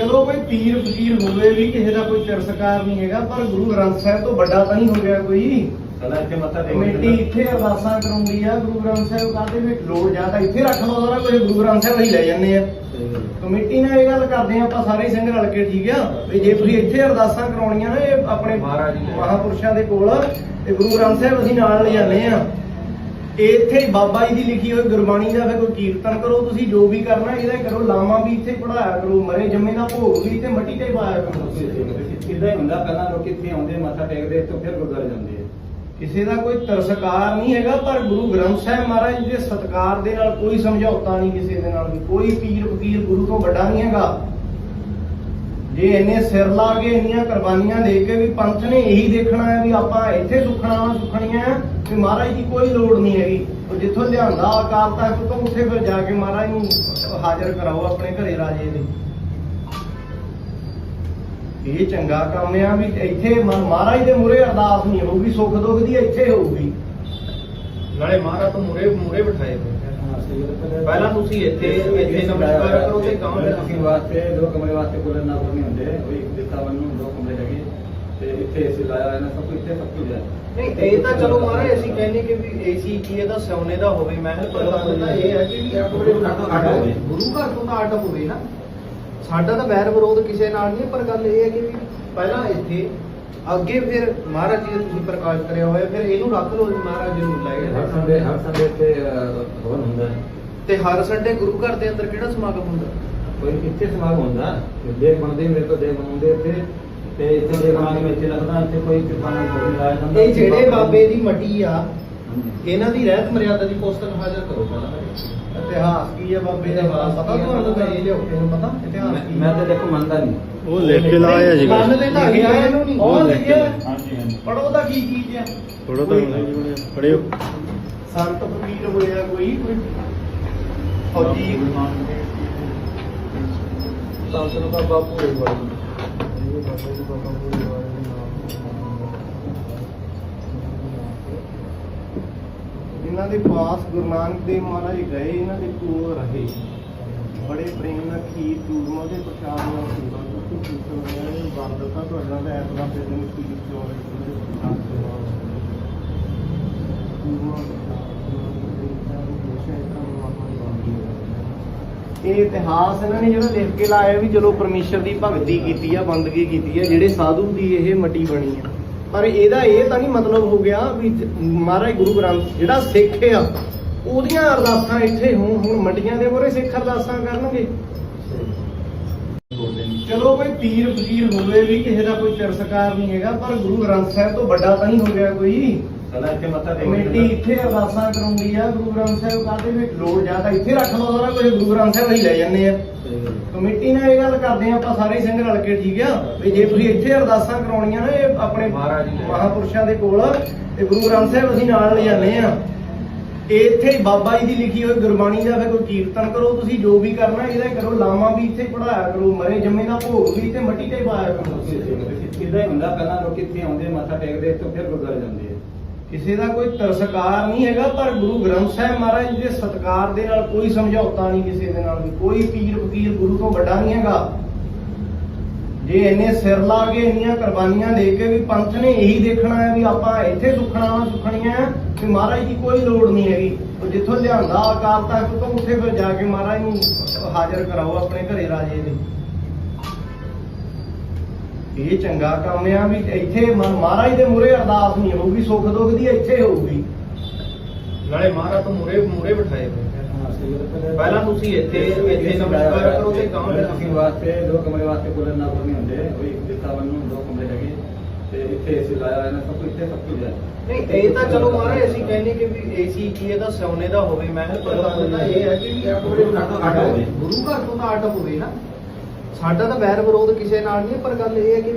ਚਲੋ ਕੋਈ ਪੀਰ ਫਕੀਰ ਹੋਵੇ ਵੀ ਕਿਸੇ ਦਾ ਕੋਈ ਚਰਸਕਾਰ ਨਹੀਂ ਹੈਗਾ ਪਰ ਗੁਰੂ ਗ੍ਰੰਥ ਸਾਹਿਬ ਤੋਂ ਵੱਡਾ ਤਾਂ ਨਹੀਂ ਹੋ ਗਿਆ ਕੋਈ। ਸਦਾ ਇੱਥੇ ਮੱਥਾ ਟੇਕ ਕਮੇਟੀ ਇੱਥੇ ਅਰਦਾਸਾਂ ਕਰਾਉਂਦੀ ਆ ਗੁਰੂ ਗ੍ਰੰਥ ਸਾਹਿਬ ਕਾਹਦੇ ਵਿੱਚ ਲੋੜ ਜ਼ਿਆਦਾ ਇੱਥੇ ਰੱਖ ਲਓ ਸਾਰਾ ਕੁਝ ਗੁਰੂ ਗ੍ਰੰਥ ਸਾਹਿਬ ਅਸੀਂ ਲੈ ਜੰਨੇ ਆ। ਕਮੇਟੀ ਨਾਲ ਇਹ ਗੱਲ ਕਰਦੇ ਆ ਆਪਾਂ ਸਾਰੇ ਸਿੰਘ ਰਲ ਕੇ ਠੀਕ ਆ ਵੀ ਜੇ ਤੁਸੀਂ ਇੱਥੇ ਅਰਦਾਸਾਂ ਕਰਾਉਣੀਆਂ ਨਾ ਇਹ ਆਪਣੇ ਮਹਾਰਾਜ ਜੀ। ਮਹਾਪੁਰਸ਼ਾਂ ਦੇ ਕੋਲ ਤੇ ਗੁਰੂ ਗ੍ਰੰਥ ਸਾਹਿਬ ਅਸੀਂ ਨਾਲ ਲੈ ਜਾਂਦੇ ਆ। ਇੱਥੇ ਹੀ ਬਾਬਾ ਜੀ ਦੀ ਲਿਖੀ ਹੋਈ ਗੁਰਬਾਣੀ ਦਾ ਫਿਰ ਕੋਈ ਕੀਰਤਨ ਕਰੋ ਤੁਸੀਂ ਜੋ ਵੀ ਕਰਨਾ ਇਹਦਾ ਕਰੋ ਲਾਮਾ ਵੀ ਇੱਥੇ ਪੜਾਇਆ ਕਰੋ ਮਰੇ ਜੰਮੇ ਦਾ ਭੋਗ ਵੀ ਤੇ ਮੱਟੀ ਤੇ ਪਾਇਆ ਕਰੋ। ਕਿਦਾਂ ਹੁੰਦਾ ਪਹਿਲਾਂ ਲੋਕ ਇੱਥੇ ਆਉਂਦੇ ਮੱਥਾ ਟੇਕਦੇ ਤੋਂ ਫਿਰ ਗੁਰਦੁਆਰੇ ਜਾਂਦੇ ਆ। ਕਿਸੇ ਦਾ ਕੋਈ ਤਰਸਕਾਰ ਨਹੀਂ ਹੈਗਾ ਪਰ ਗੁਰੂ ਗ੍ਰੰਥ ਸਾਹਿਬ ਮਹਾਰਾਜ ਜੀ ਦੇ ਸਤਕਾਰ ਦੇ ਨਾਲ ਕੋਈ ਸਮਝੌਤਾ ਨਹੀਂ ਕਿਸੇ ਦੇ ਨਾਲ ਕੋਈ ਪੀਰ ਫਕੀਰ ਗੁਰੂ ਤੋਂ ਵੱਡਾ ਨਹੀਂ ਹੈਗਾ। ਜੇ ਇੰਨੇ ਸਿਰ ਲਾ ਕੇ ਇੰਨੀਆਂ ਕੁਰਬਾਨੀਆਂ ਦੇ ਕੇ ਵੀ ਪੰਥ ਨੇ ਇਹੀ ਦੇਖਣਾ ਹੈ ਵੀ ਆਪਾਂ ਇੱਥੇ ਸੁਖਣਾ ਵਾ, ਸੁਖਣੀਆਂ ਹੈ ਮਹਾਰਾਜ ਦੀ ਕੋਈ ਲੋੜ ਨਹੀਂ ਹੈਗੀ। ਉਹ ਜਿੱਥੋਂ ਲਿਆਂਦਾ ਅਕਾਲ ਤਖਤ ਤੋਂ ਉੱਥੇ ਫਿਰ ਜਾ ਕੇ ਮਹਾਰਾਜ ਨੂੰ ਹਾਜ਼ਰ ਕਰਾਓ ਆਪਣੇ ਘਰੇ ਰਾਜੇ ਦੇ। ਇਹ ਚੰਗਾ ਕੰਮ ਆ ਵੀ ਇੱਥੇ ਮਹਾਰਾਜ ਦੇ ਮੂਹਰੇ ਅਰਦਾਸ ਨਹੀਂ ਹੋਊਗੀ, ਸੁੱਖ ਦੁੱਖ ਦੀ ਇੱਥੇ ਹੋਊਗੀ। ਨਾਲੇ ਮਹਾਰਾਜ ਤੋਂ ਮੁਰੇ ਮੁਰੇ ਬਿਠਾਏ ਹੋਏ ਪਹਿਲਾਂ ਤੁਸੀਂ ਇੱਥੇ ਇੱਥੇ ਨਮਸਕਾਰ ਕਰੋ ਤੇ ਕਹੋ ਕਮਰੇ ਤੁਸੀਂ ਵਾਸਤੇ ਦੋ ਕਮਰੇ ਵਾਸਤੇ ਕੋਲ ਨਾ ਨਹੀਂ ਹੁੰਦੇ। ਕੋਈ ਦਿੱਤਾ ਵੱਲ ਨੂੰ ਦੋ ਕਮਰੇ ਹੈਗੇ। ਤੇ ਇੱਥੇ ਏਸੀ ਲਾਇਆ ਹੋਇਆ ਨਾ ਸਭ ਕੁਝ ਇੱਥੇ ਸਭ ਕੁਝ ਹੈ ਨਹੀਂ ਇਹ ਤਾਂ ਚਲੋ ਮਹਾਰਾਜ ਅਸੀਂ ਕਹਿੰਦੇ ਕਿ ਵੀ ਏਸੀ ਕੀ ਇਹਦਾ ਸੋਨੇ ਦਾ ਹੋਵੇ ਪਰ ਤਾਂ ਇਹ ਹੈ ਕਿ ਵੀ ਆਪਣੇ ਗੁਰੂ ਘਰ ਤੋਂ ਤਾਂ ਅੱਡ ਹੋਵੇ ਨਾ। ਸਾਡਾ ਤਾਂ ਵੈਰ ਵਿਰੋਧ ਕਿਸੇ ਨਾਲ ਨਹੀਂ ਪਰ ਗੱਲ ਇਹ ਹੈ ਕਿ ਪਹਿਲਾਂ ਇੱਥੇ ਅੱਗੇ ਫਿਰ ਮਹਾਰਾਜ ਜੀ ਤੁਸੀਂ ਪ੍ਰਕਾਸ਼ ਕਰਿਆ ਹੋਇਆ ਫਿਰ ਇਹਨੂੰ ਰੱਖ ਲਓ ਮਹਾਰਾਜ ਜੀ ਨੂੰ ਲੈ ਹਰ ਸੰਡੇ ਹਰ ਸੰਡੇ ਤੇ ਹਵਨ ਹੁੰਦਾ ਹੈ ਤੇ ਹਰ ਸੰਡੇ ਗੁਰੂ ਘਰ ਦੇ ਅੰਦਰ ਕਿਹੜਾ ਸਮਾਗਮ ਹੁੰਦਾ ਕੋਈ ਇੱਥੇ ਸਮਾਗਮ ਹੁੰਦਾ ਦੇਖ ਬਣਦੇ ਮੇਰੇ ਤੋਂ ਦੇਖ ਬਣਾਉਂਦੇ ਇੱਥੇ ਤੇ ਇੱਥੇ ਦੇਖ ਬਣਾ ਕੇ ਮੈਂ ਇੱਥੇ ਰੱਖਦਾ ਇੱਥੇ ਕੋਈ ਕਿਰਪਾਨਾ ਕੋਈ ਲਾਇਆ ਜਾਂਦਾ ਇਹ ਜਿਹੜੇ ਬਾਬੇ ਦੀ ਮੱਟੀ ਆ। ਇਹਨਾਂ ਦੀ ਰਹਿਤ ਮਰਿਆਦਾ ਦੀ ਪੁਸਤਕ ਹਾਜ਼ਰ ਕਰੋ ਪਹਿਲਾਂ ਇਤਿਹਾਸ ਕੀ ਹੈ ਬਾਬੇ ਦਾ? ਪਤਾ ਤੁਹਾਨੂੰ ਤਾਂ ਇਹ ਲਿਓ ਤੈਨੂੰ ਪਤਾ? ਇਤਿਹਾਸ ਮੈਂ- ਕੀ ਮੈਂ ਤਾਂ ਦੇਖੋ ਮੰਨਦਾ ਨਹੀਂ। ਉਹ ਲਿਖ ਕੇ ਲਾਇਆ ਜੀ ਮੰਨਦੇ ਤਾਂ ਹੈਗੇ ਆ ਇਹਨੂੰ ਨਹੀਂ ਉਹ ਲਿਖਿਆ ਹਾਂਜੀ ਹਾਂਜੀ। ਪੜੋ ਦਾ ਕੀ ਚੀਜ਼ ਆ ਥੋੜਾ ਤਾਂ ਨਹੀਂ ਜੀ ਬਣਿਆ ਪੜਿਓ ਸੰਤ ਫਕੀਰ ਹੋਇਆ ਕੋਈ ਕੋਈ ਫੌਜੀ। ਸੰਤਨ ਦਾ ਬਾਪੂ ਹੈ ਬਾਬੂ ਇਹਨਾਂ ਦੇ ਪਾਸ ਗੁਰੂ ਨਾਨਕ ਦੇਵ ਮਹਾਰਾਜ ਗਏ, ਇਹਨਾਂ ਦੇ ਕੋਲ ਰਹੇ। ਬੜੇ ਪ੍ਰੇਮ ਨਾਲ ਖੀਰ, ਚੂਰਮਾ ਦੇ ਪ੍ਰਸ਼ਾਦ ਨਾਲ ਸੇਵਾ ਕੀਤੀ ਕੀਰਤਨ ਹੋਇਆ ਇਹ ਬੰਦ ਤਾਂ ਤੁਹਾਡਾ ਦਾ ਐਤਵਾਰ ਦੇ ਦਿਨ ਖੀਰ ਚੋਲੇ ਦੇ ਪ੍ਰਸ਼ਾਦ ਸੇਵਾ ਇਹ ਇਤਿਹਾਸ ਇਹਨਾਂ ਨੇ ਜਿਹੜਾ ਲਿਖ ਕੇ ਲਾਇਆ ਵੀ ਚਲੋ ਪਰਮੇਸ਼ਰ ਦੀ ਭਗਤੀ ਕੀਤੀ ਆ ਬੰਦਗੀ ਕੀਤੀ ਆ, ਜਿਹੜੇ ਸਾਧੂ ਦੀ ਇਹ ਮਟੀ ਬਣੀ ਆ। ਪਰ ਇਹਦਾ ਇਹ ਤਾਂ ਨਹੀਂ ਮਤਲਬ ਹੋ ਗਿਆ ਵੀ ਜ- ਮਹਾਰਾਜ ਗੁਰੂ ਗ੍ਰੰਥ ਜਿਹੜਾ ਸਿੱਖ ਆ ਉਹਦੀਆਂ ਅਰਦਾਸਾਂ ਇੱਥੇ ਹੋਣ ਹੁਣ ਮੰਡੀਆਂ ਦੇ ਮੋਰੇ ਸਿੱਖ ਅਰਦਾਸਾਂ ਕਰਨਗੇ। ਚਲੋ ਕੋਈ ਪੀਰ ਫਕੀਰ ਹੋਵੇ ਵੀ ਕਿਸੇ ਦਾ ਕੋਈ ਚਰਸਕਾਰ ਨਹੀਂ ਹੈਗਾ ਪਰ ਗੁਰੂ ਗ੍ਰੰਥ ਸਾਹਿਬ ਤੋਂ ਵੱਡਾ ਤਾਂ ਨਹੀਂ ਹੋ ਗਿਆ ਕੋਈ। ਸਦਾ ਇੱਥੇ ਮੱਥਾ ਟੇਕ ਕਮੇਟੀ ਇੱਥੇ ਅਰਦਾਸਾਂ ਕਰਾਉਂਦੀ ਆ ਗੁਰੂ ਗ੍ਰੰਥ ਸਾਹਿਬ ਕਾਹਦੇ ਵਿੱਚ ਲੋੜ? ਜ਼ਿਆਦਾ ਇੱਥੇ ਰੱਖ ਲਓ ਸਾਰਾ ਕੁਝ ਗੁਰੂ ਗ੍ਰੰਥ ਸਾਹਿਬ ਅਸੀਂ ਲੈ ਜੰਨੇ ਆ। ਕਮੇਟੀ ਨਾਲ ਇਹ ਗੱਲ ਕਰਦੇ ਆ ਆਪਾਂ ਸਾਰੇ ਸਿੰਘ ਰਲ ਕੇ ਠੀਕ ਆ। ਵੀ ਜੇ ਤੁਸੀਂ ਇੱਥੇ ਅਰਦਾਸਾਂ ਕਰਾਉਣੀਆਂ ਨਾ ਇਹ ਆਪਣੇ। ਮਹਾਪੁਰਸ਼ਾਂ ਦੇ ਕੋਲ ਤੇ ਗੁਰੂ ਗ੍ਰੰਥ ਸਾਹਿਬ ਅਸੀਂ ਨਾਲ ਲੈ ਜਾਂਦੇ ਆ ਇੱਥੇ ਹੀ ਬਾਬਾ ਜੀ ਦੀ ਲਿਖੀ ਹੋਈ ਗੁਰਬਾਣੀ ਦਾ ਫਿਰ ਕੋਈ ਕੀਰਤਨ ਕਰੋ ਤੁਸੀਂ ਜੋ ਵੀ ਕਰਨਾ ਇਹਦਾ ਕਰੋ। ਲਾਮਾ ਵੀ ਇੱਥੇ ਪੜਾਇਆ ਕਰੋ ਮਰੇ ਜੰਮੇ ਦਾ ਭੋਗ ਵੀ ਤੇ ਮੱਟੀ ਤੇ ਪਾਇਆ ਕਰੋ। ਕਿਦਾਂ ਹੁੰਦਾ ਪਹਿਲਾਂ ਲੋਕ ਇੱਥੇ ਆਉਂਦੇ ਮੱਥਾ ਟੇਕਦੇ ਤੋਂ ਫਿਰ ਗੁਰਦੁਆਰੇ ਜਾਂਦੇ ਆ। ਕਿਸੇ ਦਾ ਕੋਈ ਤਰਸਕਾਰ ਨਹੀਂ ਹੈਗਾ, ਪਰ ਗੁਰੂ ਗ੍ਰੰਥ ਸਾਹਿਬ ਮਹਾਰਾਜ ਜੀ ਦੇ ਸਤਕਾਰ ਦੇ ਨਾਲ ਕੋਈ ਸਮਝੌਤਾ ਨਹੀਂ ਕਿਸੇ ਦੇ ਨਾਲ ਵੀ, ਕੋਈ ਪੀਰ ਫਕੀਰ ਗੁਰੂ ਤੋਂ ਵੱਡਾ ਨਹੀਂ ਹੈਗਾ। ਜੇ ਇੰਨੇ ਸਿਰ ਲਾ ਕੇ ਇੰਨੀਆਂ ਕੁਰਬਾਨੀਆਂ ਦੇ ਕੇ ਵੀ ਪੰਥ ਨੇ ਇਹੀ ਦੇਖਣਾ ਹੈ ਵੀ ਆਪਾਂ ਇੱਥੇ ਸੁਖਣਾ ਵਾ ਸੁਖਣੀਆਂ ਹੈ ਮਹਾਰਾਜ ਦੀ ਕੋਈ ਲੋੜ ਨਹੀਂ ਹੈਗੀ। ਉਹ ਜਿੱਥੋਂ ਲਿਆਂਦਾ ਅਕਾਲ ਤਖਤ ਤੋਂ ਉੱਥੇ ਫਿਰ ਜਾ ਕੇ ਮਹਾਰਾਜ ਨੂੰ ਹਾਜ਼ਰ ਕਰਾਓ ਆਪਣੇ ਘਰੇ ਰਾਜੇ ਦੇ। ਇਹ ਚੰਗਾ ਕੰਮ ਆ ਵੀ ਇੱਥੇ ਮ- ਮਹਾਰਾਜ ਦੇ ਮੂਹਰੇ ਅਰਦਾਸ ਨਹੀਂ ਹੋਊਗੀ ਸੁੱਖ ਦੁੱਖ ਦੀ ਇੱਥੇ ਹੋਊਗੀ। ਨਾਲੇ ਮਹਾਰਾਜ ਤੋਂ ਮੁਰੇ ਮੁਰੇ ਬਿਠਾਏ। ਪਹਿਲਾਂ ਤੁਸੀਂ ਇੱਥੇ ਇੱਥੇ ਨਮਸਕਾਰ ਕਰੋ ਤੇ ਕਹੋ ਤੁਸੀਂ ਵਾਸਤੇ ਦੋ ਕਮਰੇ ਵਾਸਤੇ ਕੋਲ ਨਾ ਨਹੀਂ ਹੁੰਦੇ। ਕੋਈ ਦਿੱਤਾ ਨੂੰ ਦੋ ਕਮਰੇ ਹੈਗੇ। ਤੇ ਇੱਥੇ ਏਸੀ ਲਾਇਆ ਹੋਇਆ ਨਾ ਸਭ ਕੁਝ ਇੱਥੇ ਸਭ ਕੁਝ ਹੈ। ਨਹੀਂ ਇਹ ਤਾਂ ਚਲੋ ਮਹਾਰਾਜ ਅਸੀਂ ਕਹਿੰਦੇ ਕਿ ਵੀ ਏਸੀ ਕੀ ਇਹਦਾ ਸੋਨੇ ਦਾ ਹੋਵੇ ਮਹਿਲ ਪਰ ਇਹ ਹੈ ਕਿ ਵੀ ਆਪਣੇ ਗੁਰੂ ਘਰ ਤੋਂ ਤਾਂ ਅੱਡ ਹੋਵੇ ਨਾ। ਸਾਡਾ ਤਾਂ ਵੈਰ ਵਿਰੋਧ ਕਿਸੇ ਨਾਲ ਨਹੀਂ ਪਰ ਗੱਲ ਇਹ ਹੈ ਕਿ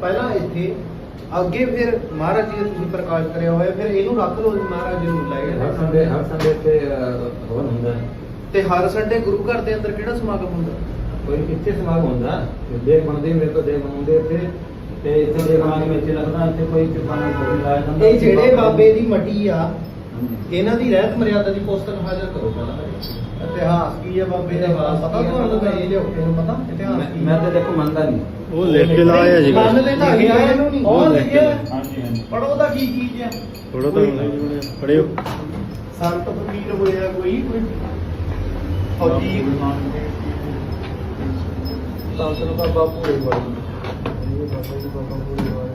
ਪਹਿਲਾਂ ਇੱਥੇ ਅੱਗੇ ਫਿਰ ਮਹਾਰਾਜ ਜੀ ਦਾ ਤੁਸੀਂ ਪ੍ਰਕਾਸ਼ ਕਰਿਆ ਹੋਇਆ ਫਿਰ ਇਹਨੂੰ ਰੱਖ ਲਓ ਮਹਾਰਾਜ ਜੀ ਨੂੰ ਲੈ ਹਰ ਸੰਡੇ ਹਰ ਸੰਡੇ ਤੇ ਹਵਨ ਹੁੰਦਾ ਹੈ। ਤੇ ਹਰ ਸੰਡੇ ਗੁਰੂ ਘਰ ਦੇ ਅੰਦਰ ਕਿਹੜਾ ਸਮਾਗਮ ਹੁੰਦਾ? ਕੋਈ ਇੱਥੇ ਸਮਾਗਮ ਹੁੰਦਾ। ਦੇਖ ਬਣਦੇ ਮੇਰੇ ਤੋਂ ਦੇਖ ਬਣਾਉਂਦੇ ਇੱਥੇ। ਤੇ ਇੱਥੇ ਬਣਾ ਕੇ ਮੈਂ ਇੱਥੇ ਕੋਈ ਕਿਰਪਾਨਾ ਕੋਈ ਲਾਇਆ ਜਾਂਦਾ ਇਹ ਜਿਹੜੇ ਬਾਬੇ ਦੀ ਮੱਟੀ ਆ ਇਹਨਾਂ ਦੀ ਰਹਿਤ ਮਰਿਆਦਾ ਦੀ ਪੁਸਤਕ ਹਾਜ਼ਰ ਕਰੋ ਪਹਿਲਾਂ ਇਤਿਹਾਸ ਕੀ ਹੈ ਬਾਬੇ ਦਾ? ਪਤਾ ਹੈ? ਤੁਹਾਨੂੰ ਤਾਂ ਇਹ ਲਿਓ ਤੈਨੂੰ ਪਤਾ? ਇਤਿਹਾਸ ਕੀ ਮੈਂ ਤਾਂ ਦੇਖੋ ਮੰਨਦਾ ਨਹੀਂ। ਉਹ ਲਿਖ ਕੇ ਲਾਇਆ ਜੀ। ਮੰਨਦੇ ਤਾਂ ਹੈਗੇ ਆ ਇਹਨੂੰ ਨਹੀਂ ਉਹ ਲਿਖਿਆ ਹਾਂਜੀ ਹਾਂਜੀ। ਪੜੋ ਤਾਂ ਕੀ ਚੀਜ਼ ਆ ਥੋੜਾ ਤਾਂ ਪੜਿਓ ਸੰਤ ਫਕੀਰ ਹੋਇਆ ਕੋਈ ਕੋਈ ਫੌਜੀ। ਸੰਤਨ ਦਾ ਬਾਪੂ ਹੈ ਬਾਬਾ ਜੀ ਬਾਬਾ ਪੂਰੇ ਵਾਲੇ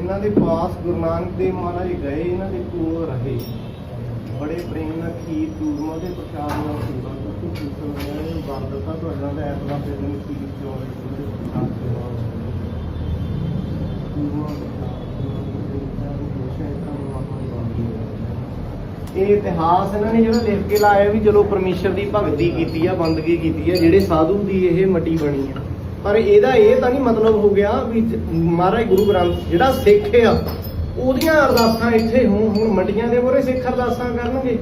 ਜਿਨ੍ਹਾਂ ਦੇ ਪਾਸ ਗੁਰੂ ਨਾਨਕ ਦੇਵ ਮਹਾਰਾਜ ਗਏ ਇਹਨਾਂ ਦੇ ਕੋਲ ਰਹੇ। ਬੜੇ ਪ੍ਰੇਮ ਨਾਲ ਖੀਰ ਚੂਰਮਾ ਦੇ ਪ੍ਰਸ਼ਾਦ ਨਾਲ ਸੇਵਾ ਕੀਤੀ ਕੀਰਤਨ ਹੋਇਆ ਇਹ ਬੰਦ ਤਾਂ ਤੁਹਾਡਾ ਦਾ ਐਤਵਾਰ ਦੇ ਦਿਨ ਖੀਰ ਚੌਲ ਦੇ ਪ੍ਰਸ਼ਾਦ ਸੇਵਾ ਇਹ ਇਤਿਹਾਸ ਇਹਨਾਂ ਨੇ ਜਿਹੜਾ ਲਿਖ ਕੇ ਲਾਇਆ ਵੀ ਚਲੋ ਪਰਮੇਸ਼ਰ ਦੀ ਭਗਤੀ ਕੀਤੀ ਆ ਬੰਦਗੀ ਕੀਤੀ ਆ ਜਿਹੜੇ ਸਾਧੂ ਦੀ ਇਹ ਮੱਟੀ ਬਣੀ ਆ। ਪਰ ਇਹਦਾ ਇਹ ਤਾਂ ਨਹੀਂ ਮਤਲਬ ਹੋ ਗਿਆ ਵੀ ਮਹਾਰਾਜ ਗੁਰੂ ਗ੍ਰੰਥ ਜਿਹੜਾ ਸਿੱਖ ਆ, ਉਹਦੀਆਂ ਅਰਦਾਸਾਂ ਇੱਥੇ ਹੁਣ ਹੁਣ ਮੰਡੀਆਂ ਦੇ ਮੋਰੇ ਸਿੱਖ ਅਰਦਾਸਾਂ ਕਰਨਗੇ।